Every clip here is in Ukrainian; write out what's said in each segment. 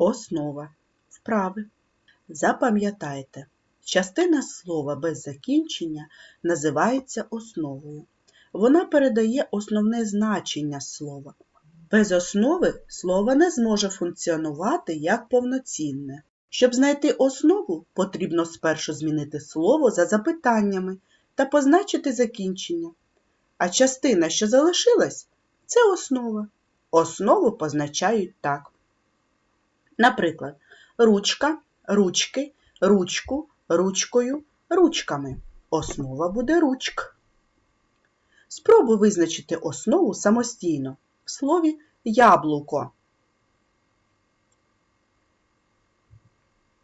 Основа. Вправи. Запам'ятайте, частина слова без закінчення називається основою. Вона передає основне значення слова. Без основи слово не зможе функціонувати як повноцінне. Щоб знайти основу, потрібно спершу змінити слово за запитаннями та позначити закінчення. А частина, що залишилась, це основа. Основу позначають так. Наприклад, ручка, ручки, ручку, ручкою, ручками. Основа буде ручк. Спробуй визначити основу самостійно в слові яблуко.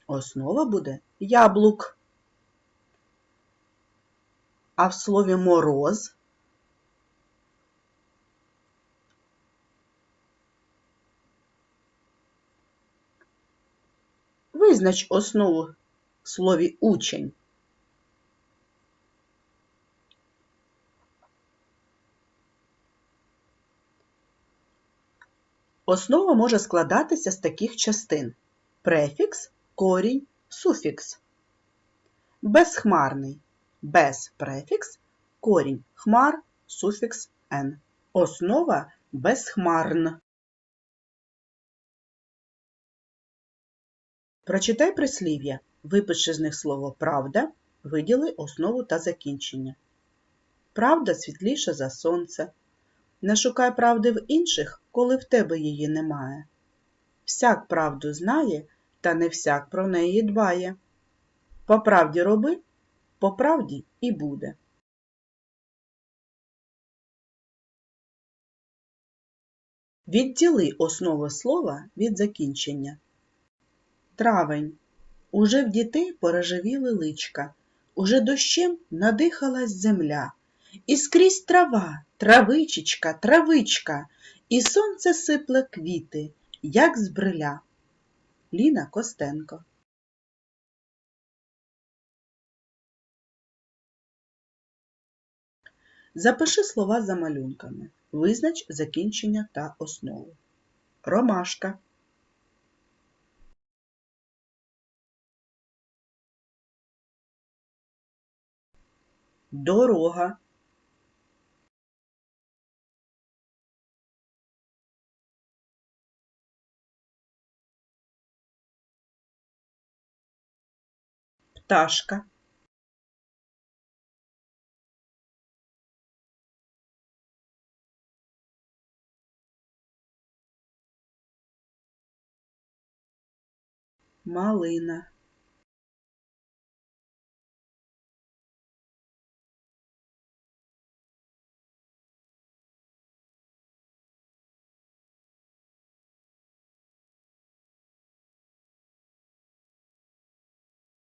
Основа буде яблук. А в слові мороз визнач основу в слові учень. Основа може складатися з таких частин: префікс, корінь, суфікс. Безхмарний без префікс, корінь хмар, суфікс н. Основа безхмарн. Прочитай прислів'я. Випиши з них слово правда, виділи основу та закінчення. Правда світліша за сонце. Не шукай правди в інших, коли в тебе її немає. Всяк правду знає, та не всяк про неї дбає. По правді роби, по правді і буде. Відділи основу слова від закінчення. Травень. Уже в дітей порожевіли личка, уже дощем надихалась земля. І скрізь трава, травичечка, травичка, і сонце сипле квіти, як з бриля. Ліна Костенко Запиши слова за малюнками. Визнач закінчення та основу. Ромашка. Дорога. Пташка. Малина.